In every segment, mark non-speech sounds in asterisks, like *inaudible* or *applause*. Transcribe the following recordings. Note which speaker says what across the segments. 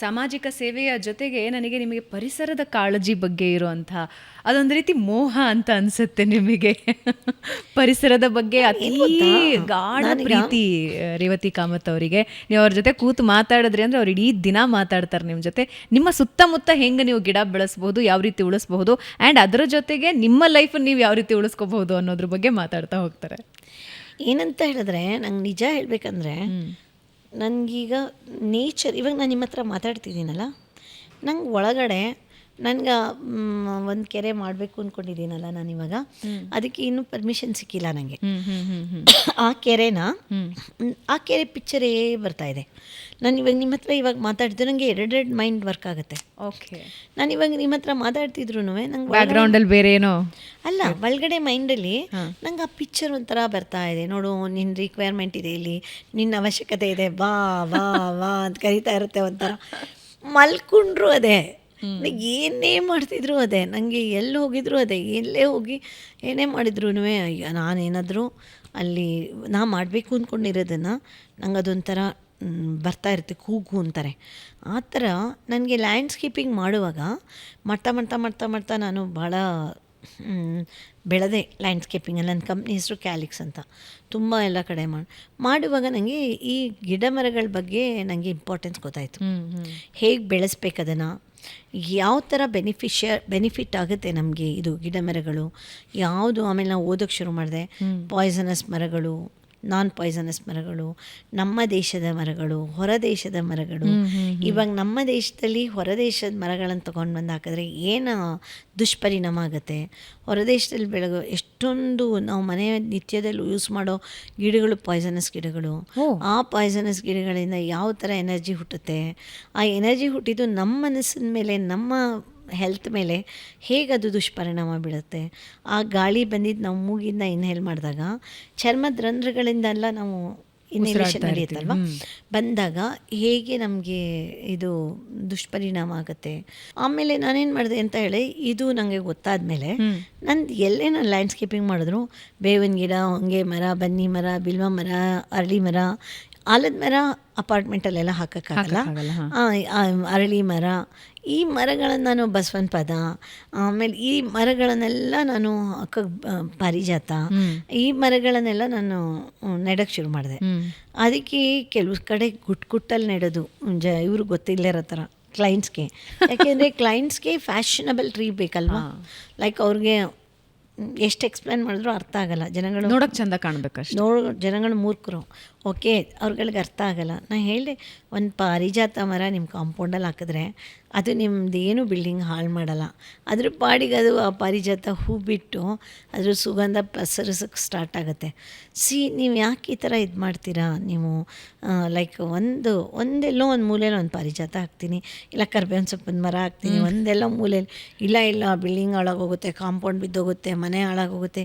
Speaker 1: ಸಾಮಾಜಿಕ ಸೇವೆಯ ಜೊತೆಗೆ ನನಗೆ ನಿಮಗೆ ಪರಿಸರದ ಕಾಳಜಿ ಬಗ್ಗೆ ಇರುವಂಥ ಅದೊಂದು ರೀತಿ ಮೋಹ ಅಂತ ಅನ್ಸುತ್ತೆ ನಿಮಗೆ. ಪರಿಸರದ ಬಗ್ಗೆ ಅತಿ ಗಾಢ ಪ್ರೀತಿ ರೇವತಿ ಕಾಮತ್ ಅವರಿಗೆ. ನೀವು ಅವ್ರ ಜೊತೆ ಕೂತು ಮಾತಾಡಿದ್ರಿ ಅಂದ್ರೆ ಅವ್ರು ಇಡೀ ದಿನ ಮಾತಾಡ್ತಾರೆ ನಿಮ್ಮ ಜೊತೆ. ನಿಮ್ಮ ಸುತ್ತಮುತ್ತ ಹೆಂಗೆ ನೀವು ಗಿಡ ಬೆಳೆಸಬಹುದು ಯಾವ ರೀತಿ ಉಳಿಸ್ಬಹುದು ಆ್ಯಂಡ್ ಅದರ ಜೊತೆಗೆ ನಿಮ್ಮ ಲೈಫ್ ನೀವು ಯಾವ ರೀತಿ ಉಳಿಸ್ಕೋಬಹುದು ಅನ್ನೋದ್ರ ಬಗ್ಗೆ ಮಾತಾಡ್ತಾ ಹೋಗ್ತಾರೆ.
Speaker 2: ಏನಂತ ಹೇಳಿದ್ರೆ ನಂಗೆ ನಿಜ ಹೇಳಬೇಕಂದ್ರೆ ನನಗೀಗ ನೇಚರ್ ಇವಾಗ ನಾನು ನಿಮ್ಮ ಹತ್ರ ಮಾತಾಡ್ತಿದ್ದೀನಲ್ಲ ನಂಗೆ ಒಳಗಡೆ ನನಗೆ ಒಂದು ಕೆರೆ ಮಾಡಬೇಕು ಅಂದ್ಕೊಂಡಿದ್ದೀನಲ್ಲ ನಾನು ಇವಾಗ ಅದಕ್ಕೆ ಇನ್ನೂ ಪರ್ಮಿಷನ್ ಸಿಕ್ಕಿಲ್ಲ ನನಗೆ *coughs* ಆ ಕೆರೆನ ಆ ಕೆರೆ ಪಿಕ್ಚರೇ ಬರ್ತಾ ಇದೆ. ನಾನು ಇವಾಗ ನಿಮ್ಮ ಹತ್ರ ಇವಾಗ ಮಾತಾಡ್ತಿದ್ರು ನನಗೆ ಎರಡೆರಡು ಮೈಂಡ್ ವರ್ಕ್ ಆಗುತ್ತೆ.
Speaker 1: ಓಕೆ.
Speaker 2: ನಾನು ಇವಾಗ ನಿಮ್ಮ ಹತ್ರ ಮಾತಾಡ್ತಿದ್ರು ನಂಗೆ
Speaker 1: ಬ್ಯಾಕ್ಗ್ರೌಂಡಲ್ಲಿ ಬೇರೆ ಏನೋ?
Speaker 2: ಅಲ್ಲ ಒಳಗಡೆ ಮೈಂಡಲ್ಲಿ ನಂಗೆ ಆ ಪಿಕ್ಚರ್ ಒಂಥರ ಬರ್ತಾ ಇದೆ. ನೋಡು ನಿನ್ನ ರಿಕ್ವೈರ್ಮೆಂಟ್ ಇದೆ ಇಲ್ಲಿ. ನಿನ್ನ ಅವಶ್ಯಕತೆ ಇದೆ. ಬಾ ವಾ ವಾ ಅಂತ ಕರಿತಾ ಇರುತ್ತೆ ಒಂಥರ. ಮಲ್ಕೊಂಡ್ರು ಅದೇ. ನಂಗ್ ಏನೇ ಮಾಡ್ತಿದ್ರು ಅದೇ ನನಗೆ ಎಲ್ಲಿ ಹೋಗಿದ್ರು ಅದೇ, ಎಲ್ಲೇ ಹೋಗಿ ಏನೇ ಮಾಡಿದ್ರು ಅಯ್ಯೋ, ನಾನೇನಾದರೂ ಅಲ್ಲಿ ನಾ ಮಾಡಬೇಕು ಅಂದ್ಕೊಂಡಿರೋದನ್ನು ನಂಗೆ ಅದೊಂಥರ ಬರ್ತಾ ಇರುತ್ತೆ, ಕೂಗು ಅಂತಾರೆ. ಆ ಥರ ನನಗೆ ಲ್ಯಾಂಡ್ಸ್ಕೇಪಿಂಗ್ ಮಾಡುವಾಗ ಮಾಡ್ತಾ ಮಾಡ್ತಾ ಮಾಡ್ತಾ ಮಾಡ್ತಾ ನಾನು ಭಾಳ ಬೆಳೆದೆ ಲ್ಯಾಂಡ್ಸ್ಕೇಪಿಂಗ್ ನನ್ನ ಕಂಪ್ನಿ ಹೆಸರು ಕ್ಯಾಲಿಕ್ಸ್ ಅಂತ. ತುಂಬ ಎಲ್ಲ ಕಡೆ ಮಾಡಿ ಮಾಡುವಾಗ ನನಗೆ ಈ ಗಿಡ ಮರಗಳ ಬಗ್ಗೆ ನನಗೆ ಇಂಪಾರ್ಟೆನ್ಸ್ ಗೊತ್ತಾಯಿತು. ಹೇಗೆ ಬೆಳೆಸ್ಬೇಕು ಅದನ್ನು? ಯಾವ ಥರ ಬೆನಿಫಿಷಿಯ ಬೆನಿಫಿಟ್ ಆಗುತ್ತೆ ನಮಗೆ ಇದು ಗಿಡ ಮರಗಳು? ಯಾವುದು ಆಮೇಲೆ ನಾವು ಓದೋಕ್ಕೆ ಶುರು ಮಾಡಿದೆ? ಪಾಯ್ಸನಸ್ ಮರಗಳು ನಾನ್ ಪಾಯ್ಸನಸ್ ಮರಗಳು ನಮ್ಮ ದೇಶದ ಮರಗಳು ಹೊರ ದೇಶದ ಮರಗಳು. ಇವಾಗ ನಮ್ಮ ದೇಶದಲ್ಲಿ ಹೊರ ದೇಶದ ಮರಗಳನ್ನು ತೊಗೊಂಡು ಬಂದು ಹಾಕಿದ್ರೆ ಏನು ದುಷ್ಪರಿಣಾಮ ಆಗುತ್ತೆ? ಹೊರ ದೇಶದಲ್ಲಿ ಬೆಳಗೋ ಎಷ್ಟೊಂದು ನಾವು ಮನೆ ನಿತ್ಯದಲ್ಲಿ ಯೂಸ್ ಮಾಡೋ ಗಿಡಗಳು ಪಾಯ್ಸನಸ್ ಗಿಡಗಳು. ಆ ಪಾಯ್ಸನಸ್ ಗಿಡಗಳಿಂದ ಯಾವ ಥರ ಎನರ್ಜಿ ಹುಟ್ಟುತ್ತೆ? ಆ ಎನರ್ಜಿ ಹುಟ್ಟಿದ್ದು ನಮ್ಮ ಮನಸ್ಸಿನ ಮೇಲೆ ನಮ್ಮ ಹೆಲ್ತ್ ಮೇಲೆ ಹೇಗೆ ಅದು ದುಷ್ಪರಿಣಾಮ ಬೀಳುತ್ತೆ? ಆ ಗಾಳಿ ಬಂದಿದ್ದು ನಾವು ಮೂಗಿಂದ ಇನ್ಹೇಲ್ ಮಾಡಿದಾಗ ಚರ್ಮದ ರಂಧ್ರಗಳಿಂದೆಲ್ಲ ನಾವು ಇನ್ಹೇಲೇಷನ್ ನಡೆಯುತ್ತಲ್ವ? ಬಂದಾಗ ಹೇಗೆ ನಮಗೆ ಇದು ದುಷ್ಪರಿಣಾಮ ಆಗುತ್ತೆ? ಆಮೇಲೆ ನಾನೇನು ಮಾಡಿದೆ ಅಂತ ಹೇಳಿ ಇದು ನನಗೆ ಗೊತ್ತಾದ ಮೇಲೆ ನಂದು ಎಲ್ಲೇ ನಾನು ಲ್ಯಾಂಡ್ಸ್ಕೇಪಿಂಗ್ ಮಾಡಿದ್ರು ಬೇವಿನ ಗಿಡ ಹೊಂಗೆ ಮರ ಬನ್ನಿ ಮರ ಬಿಲ್ವ ಮರ ಅರಳಿ ಮರ ಆಲದ ಮರ ಅಪಾರ್ಟ್ಮೆಂಟಲ್ಲೆಲ್ಲ ಹಾಕೋಕ್ಕಾಗಲ್ಲ? ಅರಳಿ ಮರ. ಈ ಮರಗಳನ್ನು ನಾನು ಬಸವನ ಪದ ಆಮೇಲೆ ಈ ಮರಗಳನ್ನೆಲ್ಲ ನಾನು ಹಾಕಕ್ ಪಾರಿಜಾತ ಈ ಮರಗಳನ್ನೆಲ್ಲ ನಾನು ನೆಡಕ್ಕೆ ಶುರು ಮಾಡಿದೆ. ಅದಕ್ಕೆ ಕೆಲವು ಕಡೆ ಗುಟ್ ಗುಟ್ಟಲ್ಲಿ ನೆಡೋದು. ಜ ಇವ್ರಿಗೆ ಗೊತ್ತಿಲ್ಲರ ಥರ ಕ್ಲೈಂಟ್ಸ್ಗೆ ಯಾಕೆಂದರೆ ಕ್ಲೈಂಟ್ಸ್ಗೆ ಫ್ಯಾಷನಬಲ್ ಟ್ರೀ ಬೇಕಲ್ವಾ? ಲೈಕ್ ಅವ್ರಿಗೆ ಎಷ್ಟು ಎಕ್ಸ್ಪ್ಲೇನ್ ಮಾಡಿದ್ರು ಅರ್ಥ ಆಗಲ್ಲ. ಜನಗಳು
Speaker 1: ನೋಡಕ್ ಚಂದ ಕಾಣಬೇಕು
Speaker 2: ನೋಡೋ ಜನಗಳು ಮೂರ್ಖರು. ಓಕೆ ಅವ್ರುಗಳಿಗೆ ಅರ್ಥ ಆಗಲ್ಲ. ನಾನು ಹೇಳಿದೆ ಒಂದು ಪಾರಿಜಾತ ಮರ ನಿಮ್ಮ ಕಾಂಪೌಂಡಲ್ಲಿ ಹಾಕಿದ್ರೆ ಅದು ನಿಮ್ಮದು ಏನು ಬಿಲ್ಡಿಂಗ್ ಹಾಳು ಮಾಡಲ್ಲ. ಅದ್ರ ಪಾಡಿಗೆ ಅದು ಆ ಪಾರಿಜಾತ ಹೂ ಬಿಟ್ಟು ಅದ್ರ ಸುಗಂಧ ಪಸರಿಸೋಕ್ಕೆ ಸ್ಟಾರ್ಟ್ ಆಗುತ್ತೆ. ಸಿ ನೀವು ಯಾಕೆ ಈ ಥರ ಇದು ಮಾಡ್ತೀರಾ? ನೀವು ಲೈಕ್ ಒಂದು ಒಂದೆಲ್ಲೋ ಒಂದು ಮೂಲೆಯಲ್ಲಿ ಒಂದು ಪಾರಿಜಾತ ಹಾಕ್ತೀನಿ. ಇಲ್ಲ ಕರ್ಬೇವಿನ ಸೊಪ್ಪಿನ ಮರ ಹಾಕ್ತೀನಿ. ಒಂದೆಲ್ಲ ಮೂಲೆಯಲ್ಲಿ ಇಲ್ಲ ಇಲ್ಲ ಬಿಲ್ಡಿಂಗ್ ಹಾಳಾಗೋಗುತ್ತೆ ಕಾಂಪೌಂಡ್ ಬಿದ್ದೋಗುತ್ತೆ ಮನೆ ಹಾಳಾಗೋಗುತ್ತೆ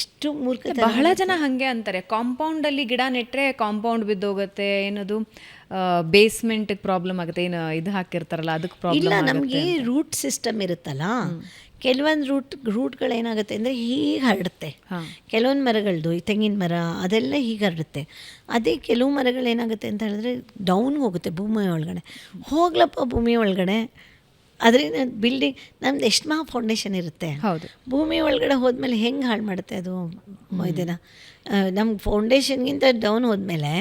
Speaker 2: ಎಷ್ಟು ಮೂರ್ಖ
Speaker 1: ಬಹಳ ಜನ ಹಾಗೆ ಅಂತಾರೆ. ಕಾಂಪೌಂಡಲ್ಲಿ ಗಿಡ ನೆಟ್ರೆ ಕಾಂಪೌಂಡ್ ಬಿದ್ದೋಗುತ್ತೆ ಏನದು ಬೇಸ್ಮೆಂಟ್ ಪ್ರಾಬ್ಲಮ್ ಆಗುತ್ತೆ ಏನು ಇದು ಹಾಕಿರ್ತಾರಲ್ಲ ಅದಕ್ಕೆ
Speaker 2: ಇಲ್ಲ
Speaker 1: ಪ್ರಾಬ್ಲಮ್
Speaker 2: ನಮಗೆ ರೂಟ್ ಸಿಸ್ಟಮ್ ಇರುತ್ತಲ್ಲ ಕೆಲವೊಂದು ರೂಟ್ ರೂಟ್ಗಳೇನಾಗುತ್ತೆ ಅಂದರೆ ಹೀಗೆ ಹರಡುತ್ತೆ. ಕೆಲವೊಂದು ಮರಗಳದ್ದು ಈ ತೆಂಗಿನ ಮರ ಅದೆಲ್ಲ ಹೀಗೆ ಹರಡುತ್ತೆ. ಅದೇ ಕೆಲವು ಮರಗಳೇನಾಗುತ್ತೆ ಅಂತ ಹೇಳಿದ್ರೆ ಡೌನ್ ಹೋಗುತ್ತೆ ಭೂಮಿ ಒಳಗಡೆ. ಹೋಗ್ಲಪ್ಪ ಭೂಮಿ ಒಳಗಡೆ. ಅದರಿಂದ ಬಿಲ್ಡಿಂಗ್ ನಮ್ದು ಎಷ್ಟು ಮಹಾ ಫೌಂಡೇಶನ್ ಇರುತ್ತೆ?
Speaker 1: ಹೌದು.
Speaker 2: ಭೂಮಿ ಒಳಗಡೆ ಹೋದ್ಮೇಲೆ ಹೆಂಗೆ ಹಾಳು ಮಾಡುತ್ತೆ ಅದು ಇದನ್ನು? ನಮ್ಗೆ ಫೌಂಡೇಶನ್ಗಿಂತ ಡೌನ್ ಹೋದ್ಮೇಲೆ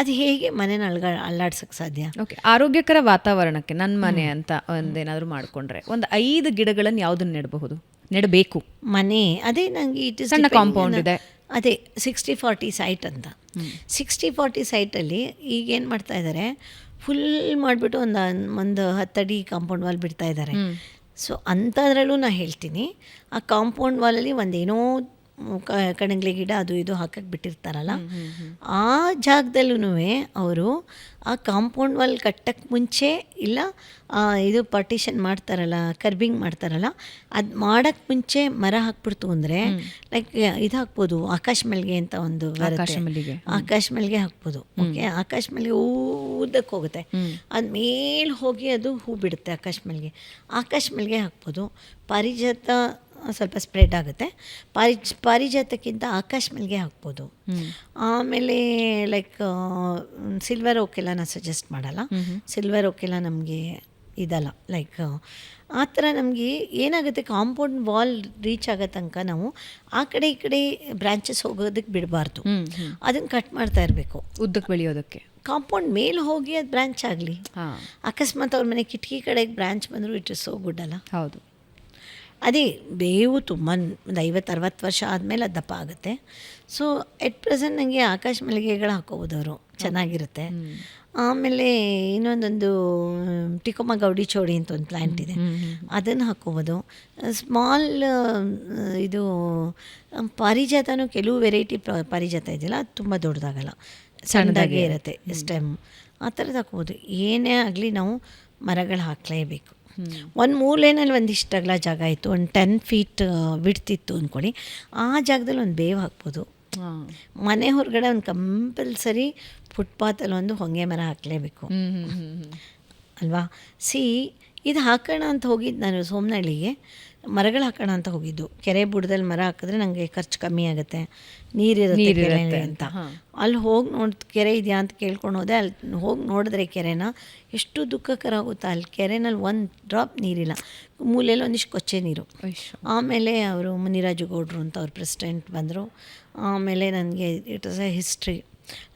Speaker 2: ಅದು ಹೇಗೆ ಮನೇನ ಅಳ್ಗ ಅಲ್ಲಾಡ್ಸಕ್ಕೆ ಸಾಧ್ಯ?
Speaker 1: ಓಕೆ ಆರೋಗ್ಯಕರ ವಾತಾವರಣಕ್ಕೆ ನನ್ನ ಮನೆ ಅಂತ ಒಂದೇನಾದರೂ ಮಾಡ್ಕೊಂಡ್ರೆ ಒಂದು ಐದು ಗಿಡಗಳನ್ನು ಯಾವ್ದನ್ನ ನೆಡಬಹುದು? ನೆಡಬೇಕು.
Speaker 2: ಮನೆ ಅದೇ ನನಗೆ ಇಟ್ ಇಸ್
Speaker 1: ಸಣ್ಣ ಕಾಂಪೌಂಡ್ ಇದೆ.
Speaker 2: ಅದೇ ಸಿಕ್ಸ್ಟಿ ಫಾರ್ಟಿ ಸೈಟ್ ಅಂತ. ಸಿಕ್ಸ್ಟಿ ಫಾರ್ಟಿ ಸೈಟಲ್ಲಿ ಈಗ ಏನು ಮಾಡ್ತಾ ಇದ್ದಾರೆ ಫುಲ್ ಮಾಡಿಬಿಟ್ಟು ಒಂದು ಒಂದು ಹತ್ತಡಿ ಕಾಂಪೌಂಡ್ ವಾಲ್ ಬಿಡ್ತಾ ಇದ್ದಾರೆ ಸೊ ಅಂಥದ್ರಲ್ಲೂ ನಾನು ಹೇಳ್ತೀನಿ ಆ ಕಾಂಪೌಂಡ್ ವಾಲಲ್ಲಿ ಒಂದೇನೋ ಕಣಗ್ಲೆ ಗಿಡ ಅದು ಇದು ಹಾಕಕ್ಕೆ ಬಿಟ್ಟಿರ್ತಾರಲ್ಲ? ಆ ಜಾಗದಲ್ಲೂ ಅವರು ಆ ಕಾಂಪೌಂಡ್ ವಾಲ್ ಕಟ್ಟಕ್ಕೆ ಮುಂಚೆ ಇಲ್ಲ ಇದು ಪಾರ್ಟಿಷನ್ ಮಾಡ್ತಾರಲ್ಲ ಕರ್ಬಿಂಗ್ ಮಾಡ್ತಾರಲ್ಲ ಅದು ಮಾಡೋಕ್ಕೆ ಮುಂಚೆ ಮರ ಹಾಕ್ಬಿಡ್ತು ಅಂದರೆ ಲೈಕ್ ಇದು ಹಾಕ್ಬೋದು ಆಕಾಶ ಮಲ್ಗೆ ಅಂತ ಒಂದು.
Speaker 1: ಆಕಾಶ ಮಲ್ಲಿಗೆ.
Speaker 2: ಆಕಾಶ ಮಲ್ಲಿಗೆ ಹಾಕ್ಬೋದು ಓಕೆ? ಆಕಾಶ ಮಲ್ಲಿಗೆ ಊದಕ್ಕೆ ಹೋಗುತ್ತೆ. ಅದು ಮೇಲೆ ಹೋಗಿ ಅದು ಹೂ ಬಿಡುತ್ತೆ ಆಕಾಶ ಮಲ್ಲಿಗೆ ಆಕಾಶ ಮಲ್ಲಿಗೆ ಹಾಕ್ಬೋದು. ಪಾರಿಜಾತ ಸ್ವಲ್ಪ ಸ್ಪ್ರೆಡ್ ಆಗುತ್ತೆ. ಪಾರಿಜ್ ಪಾರಿಜಾತಕ್ಕಿಂತ ಆಕಾಶ ಮಲ್ಲಿಗೆ ಹಾಕ್ಬೋದು. ಆಮೇಲೆ ಲೈಕ್ ಸಿಲ್ವರ್ ಓಕೆಲ್ಲ ನಾನು ಸಜೆಸ್ಟ್ ಮಾಡಲ್ಲ. ಸಿಲ್ವರ್ ಓಕೆಲ್ಲ ನಮಗೆ ಇದಲ್ಲ. ಲೈಕ್ ಆ ಥರ ನಮಗೆ ಏನಾಗುತ್ತೆ ಕಾಂಪೌಂಡ್ ವಾಲ್ ರೀಚ್ ಆಗೋ ತನಕ ನಾವು ಆ ಕಡೆ ಈ ಕಡೆ ಬ್ರಾಂಚಸ್ ಹೋಗೋದಕ್ಕೆ ಬಿಡಬಾರ್ದು. ಅದನ್ನು ಕಟ್ ಮಾಡ್ತಾ ಇರಬೇಕು.
Speaker 1: ಉದ್ದಕ್ಕೆ ಬೆಳೆಯೋದಕ್ಕೆ.
Speaker 2: ಕಾಂಪೌಂಡ್ ಮೇಲೆ ಹೋಗಿ ಅದು ಬ್ರಾಂಚ್ ಆಗಲಿ. ಅಕಸ್ಮಾತ್ ಅವ್ರ ಮನೆ ಕಿಟಕಿ ಕಡೆಗೆ ಬ್ರಾಂಚ್ ಬಂದರೂ ಇಟ್ ಇಸ್ ಸೋ ಗುಡ್ ಅಲ್ಲ.
Speaker 1: ಹೌದು.
Speaker 2: ಅದೇ ಬೇವು ತುಂಬ ಒಂದು ಐವತ್ತು ಅರವತ್ತು ವರ್ಷ ಆದಮೇಲೆ ಅದು ದಪ್ಪ ಆಗುತ್ತೆ. ಸೊ ಎಟ್ ಪ್ರೆಸೆಂಟ್ ನನಗೆ ಆಕಾಶ ಮಲ್ಲಿಗೆಗಳು ಹಾಕೋಬೋದು ಅವರು. ಚೆನ್ನಾಗಿರುತ್ತೆ. ಆಮೇಲೆ ಇನ್ನೊಂದೊಂದು ಟಿಕೊಮ ಗೌಡಿ ಚೋಡಿ ಅಂತ ಒಂದು ಪ್ಲ್ಯಾಂಟ್ ಇದೆ. ಅದನ್ನು ಹಾಕೋಬೋದು. ಸ್ಮಾಲ್ ಇದು ಪಾರಿಜಾತನೂ ಕೆಲವು ವೆರೈಟಿ ಪಾರಿಜಾತ ಇದೆಯಲ್ಲ ಅದು ತುಂಬ ದೊಡ್ಡದಾಗಲ್ಲ. ಸಣ್ಣದಾಗೇ ಇರುತ್ತೆ. ಸ್ಟೆಮ್ ಆ ಥರದ್ದು ಹಾಕ್ಬೋದು. ಏನೇ ಆಗಲಿ ನಾವು ಮರಗಳು ಹಾಕಲೇಬೇಕು. ಒಂದು ಮೂಲೆಯಲ್ಲಿ ಒಂದಿಷ್ಟು ಅಗಲ ಜಾಗ ಇತ್ತು ಒಂದು ಟೆನ್ ಫೀಟ್ ಬಿಡ್ತಿತ್ತು ಅಂದ್ಕೊಳ್ಳಿ ಆ ಜಾಗದಲ್ಲಿ ಒಂದು ಬೇವು ಹಾಕ್ಬೋದು. ಮನೆ ಹೊರಗಡೆ ಒಂದು ಕಂಪಲ್ಸರಿ ಫುಟ್ಪಾತಲ್ಲಿ ಒಂದು ಹೊಂಗೆ ಮರ ಹಾಕಲೇಬೇಕು. ಅಲ್ವಾ? ಸಿ ಇದು ಹಾಕೋಣ ಅಂತ ಹೋಗಿದ್ದು ನಾನು ಸೋಮನಹಳ್ಳಿಗೆ ಮರಗಳು ಹಾಕೋಣ ಅಂತ ಹೋಗಿದ್ದು. ಕೆರೆ ಬುಡದಲ್ಲಿ ಮರ ಹಾಕಿದ್ರೆ ನನಗೆ ಖರ್ಚು ಕಮ್ಮಿ ಆಗುತ್ತೆ. ನೀರಿರುತ್ತೆ ಅಂತ. ಅಲ್ಲಿ ಹೋಗಿ ನೋಡ್ ಕೆರೆ ಇದೆಯಾ ಅಂತ ಕೇಳ್ಕೊಂಡು ಹೋದೆ. ಅಲ್ಲಿ ಹೋಗಿ ನೋಡಿದ್ರೆ ಕೆರೆನ ಎಷ್ಟು ದುಃಖಕರ ಆಗುತ್ತಾ. ಅಲ್ಲಿ ಕೆರೆನಲ್ಲಿ ಒಂದು ಡ್ರಾಪ್ ನೀರಿಲ್ಲ. ಮೂಲೆಯಲ್ಲಿ ಒಂದಿಷ್ಟು ಕೊಚ್ಚೆ ನೀರು. ಆಮೇಲೆ ಅವರು ಮುನಿರಾಜು ಗೌಡ್ರು ಅಂತ ಅವ್ರ ಪ್ರೆಸಿಡೆಂಟ್ ಬಂದರು. ಆಮೇಲೆ ನನಗೆ it is a history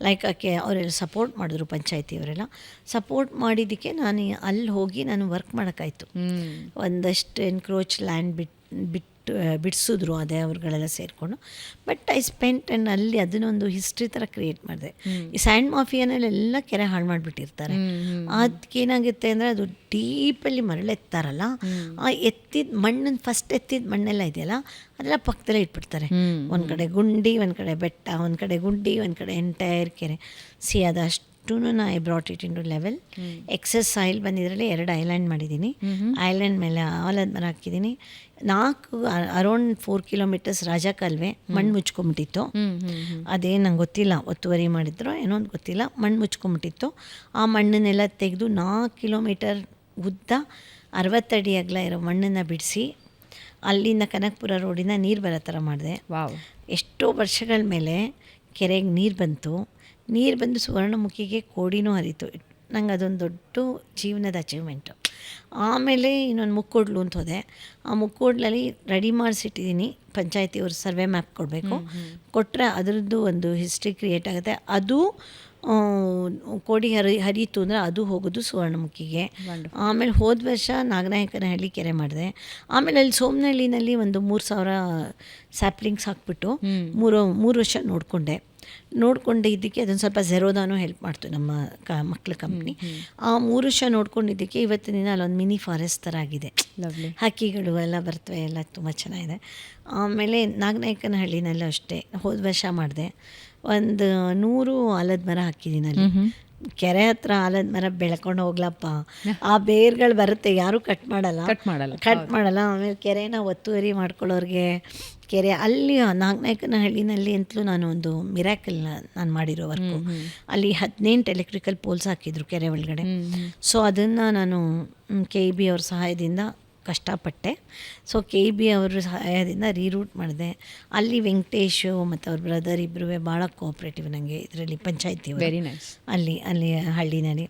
Speaker 2: like ಆಕೆ ಅವರೆಲ್ಲ ಸಪೋರ್ಟ್ ಮಾಡಿದ್ರು ಪಂಚಾಯತಿಯವರೆಲ್ಲ. ಸಪೋರ್ಟ್ ಮಾಡಿದ್ದಕ್ಕೆ ನಾನು ಅಲ್ಲಿ ಹೋಗಿ ನಾನು ವರ್ಕ್ ಮಾಡೋಕ್ಕಾಯ್ತು. ಒಂದಷ್ಟು ಎನ್ಕ್ರೋಚ್ ಲ್ಯಾಂಡ್ ಬಿಟ್ ಬಿಟ್ಟು ಬಿಡಿಸಿದ್ರು ಅದೇ ಅವ್ರುಗಳೆಲ್ಲ ಸೇರಿಕೊಂಡು. ಬಟ್ ಐ ಸ್ಪೆಂಟ್ ಅಂಡ್ ಅಲ್ಲಿ ಅದನ್ನೊಂದು ಹಿಸ್ಟ್ರಿ ಥರ ಕ್ರಿಯೇಟ್ ಮಾಡಿದೆ. ಈ ಸ್ಯಾಂಡ್ ಮಾಫಿಯಾನಲ್ಲಿ ಎಲ್ಲ ಕೆರೆ ಹಾಳು ಮಾಡಿಬಿಟ್ಟಿರ್ತಾರೆ ಅದಕ್ಕೇನಾಗುತ್ತೆ ಅಂದರೆ ಅದು ಡೀಪಲ್ಲಿ ಮರಳೆತ್ತಾರಲ್ಲ ಆ ಎತ್ತಿದ ಮಣ್ಣನ್ನು ಫಸ್ಟ್ ಎತ್ತಿದ ಮಣ್ಣೆಲ್ಲ ಇದೆಯಲ್ಲ ಅದೆಲ್ಲ ಪಕ್ಕದಲ್ಲೇ ಇಟ್ಬಿಡ್ತಾರೆ. ಒಂದು ಕಡೆ ಗುಂಡಿ ಒಂದು ಕಡೆ ಬೆಟ್ಟ ಒಂದು ಕಡೆ ಗುಂಡಿ ಒಂದು ಕಡೆ ಎಂಟೈರ್ ಕೆರೆ. ಸಿ ಅದಷ್ಟು ನಾ I brought it in to level excess oil ಬಂದಿದ್ರಲ್ಲಿ ಎರಡು ಐಲ್ಯಾಂಡ್ ಮಾಡಿದ್ದೀನಿ ಐಲ್ಯಾಂಡ್ ಮೇಲೆ ಆಲದ ಮರ ಹಾಕಿದ್ದೀನಿ ನಾಲ್ಕು ಅರೌಂಡ್ ಫೋರ್ ಕಿಲೋಮೀಟರ್ಸ್ ರಾಜಾ ಕಾಲುವೆ ಮಣ್ಣು ಮುಚ್ಕೊಂಬಿಟ್ಟಿತ್ತು. ಅದೇ ನಂಗೆ ಗೊತ್ತಿಲ್ಲ ಒತ್ತುವರಿ ಮಾಡಿದ್ರು ಏನೋ ಒಂದು ಗೊತ್ತಿಲ್ಲ ಮಣ್ಣು ಮುಚ್ಕೊಂಬಿಟ್ಟಿತ್ತು. ಆ ಮಣ್ಣನ್ನೆಲ್ಲ ತೆಗೆದು ನಾಲ್ಕು ಕಿಲೋಮೀಟರ್ ಉದ್ದ ಅರವತ್ತಡಿ ಅಗಲ ಇರೋ ಮಣ್ಣನ್ನು ಬಿಡಿಸಿ ಅಲ್ಲಿಂದ ಕನಕಪುರ ರೋಡಿಂದ ನೀರು ಬರೋ ಥರ ಮಾಡಿದೆ.
Speaker 1: ವಾವ್.
Speaker 2: ಎಷ್ಟೋ ವರ್ಷಗಳ ಮೇಲೆ ಕೆರೆಗೆ ನೀರು ಬಂತು. ನೀರು ಬಂದು ಸುವರ್ಣಮುಖಿಗೆ ಕೋಡಿನೂ ಹರಿತು. ನಂಗೆ ಅದೊಂದು ದೊಡ್ಡ ಜೀವನದ ಅಚೀವ್ಮೆಂಟು ಆಮೇಲೆ ಇನ್ನೊಂದು ಮುಕ್ಕೋಡ್ಲು ಅಂತ ಹೋದೆ. ಆ ಮುಕ್ಕೋಡ್ಲಲ್ಲಿ ರೆಡಿ ಮಾಡಿಸಿಟ್ಟಿದ್ದೀನಿ. ಪಂಚಾಯತಿಯವರು ಸರ್ವೆ ಮ್ಯಾಪ್ ಕೊಡಬೇಕು. ಕೊಟ್ಟರೆ ಅದರದ್ದು ಒಂದು ಹಿಸ್ಟ್ರಿ ಕ್ರಿಯೇಟ್ ಆಗುತ್ತೆ. ಅದು ಕೋಡಿ ಹರಿ ಹರಿಯಿತು ಅಂದರೆ ಅದು ಹೋಗೋದು ಸುವರ್ಣಮುಖಿಗೆ. ಆಮೇಲೆ ಹೋದ ವರ್ಷ ನಾಗನಾಯಕನಹಳ್ಳಿ ಕೆರೆ ಮಾಡಿದೆ. ಆಮೇಲೆ ಅಲ್ಲಿ ಸೋಮನಹಳ್ಳಿನಲ್ಲಿ ಒಂದು ಮೂರು ಸಾವಿರ ಸ್ಯಾಪ್ಲಿಂಗ್ಸ್ ಹಾಕ್ಬಿಟ್ಟು ಮೂರು ಮೂರು ವರ್ಷ ನೋಡಿಕೊಂಡೆ. ನೋಡ್ಕೊಂಡಿದ್ದಕ್ಕೆ ಅದೊಂದು ಸ್ವಲ್ಪ ಝೆರೋದಾನು ಹೆಲ್ಪ್ ಮಾಡ್ತು ನಮ್ಮ ಕ ಮಕ್ಕಳ ಕಂಪ್ನಿ ಆ ಮೂರು ವರ್ಷ ನೋಡ್ಕೊಂಡಿದ್ದಕ್ಕೆ ಇವತ್ತಿನ ದಿನ ಅಲ್ಲೊಂದು ಮಿನಿ ಫಾರೆಸ್ಟ್ ಥರ ಆಗಿದೆ. ಹಕ್ಕಿಗಳು ಎಲ್ಲ ಬರ್ತವೆ ಎಲ್ಲ ತುಂಬ ಚೆನ್ನಾಗಿದೆ. ಆಮೇಲೆ ನಾಗನಾಯಕನಹಳ್ಳಿನಲ್ಲೂ ಅಷ್ಟೇ ಹೋದ ವರ್ಷ ಮಾಡಿದೆ. ಒಂದು ನೂರು ಆಲದ ಮರ ಹಾಕಿದ್ದೀನಿ ಅಲ್ಲಿ. ಕೆರೆ ಹತ್ರ ಆಲದ ಮರ ಬೆಳ್ಕೊಂಡು ಹೋಗ್ಲಪ್ಪ. ಆ ಬೇರ್ಗಳು ಬರುತ್ತೆ ಯಾರು ಕಟ್ ಮಾಡಲ್ಲ.
Speaker 1: ಕಟ್ ಮಾಡಲ್ಲ
Speaker 2: ಕಟ್ ಮಾಡಲ್ಲ. ಆಮೇಲೆ ಕೆರೆನ ಒತ್ತುವರಿ ಮಾಡ್ಕೊಳ್ಳೋರಿಗೆ ಕೆರೆ ಅಲ್ಲಿ ನಾಗನಾಯಕನಹಳ್ಳಿನಲ್ಲಿ ಅಂತಲೂ ನಾನು ಒಂದು ಮಿರಾಕಲ್ ನಾನು ಮಾಡಿರೋ ವರ್ಕು ಅಲ್ಲಿ ಹದಿನೆಂಟು ಎಲೆಕ್ಟ್ರಿಕಲ್ ಪೋಲ್ಸ್ ಹಾಕಿದ್ರು ಕೆರೆ ಒಳಗಡೆ. ಸೊ ಅದನ್ನು ನಾನು ಕೆ ಇ ಬಿ ಅವ್ರ ಸಹಾಯದಿಂದ ಕಷ್ಟಪಟ್ಟೆ. ಸೊ ಕೆ ಬಿ ಅವರ ಸಹಾಯದಿಂದ ರೀರೂಟ್ ಮಾಡಿದೆ. ಅಲ್ಲಿ ವೆಂಕಟೇಶು ಮತ್ತು ಅವ್ರ ಬ್ರದರ್ ಇಬ್ಬರೂ ಭಾಳ ಕೋಆಪ್ರೇಟಿವ್ ನನಗೆ ಇದರಲ್ಲಿ ಪಂಚಾಯತಿ
Speaker 1: ವೆರಿ ನೈಸ್
Speaker 2: ಅಲ್ಲಿ ಅಲ್ಲಿ ಹಳ್ಳಿನಲ್ಲಿ.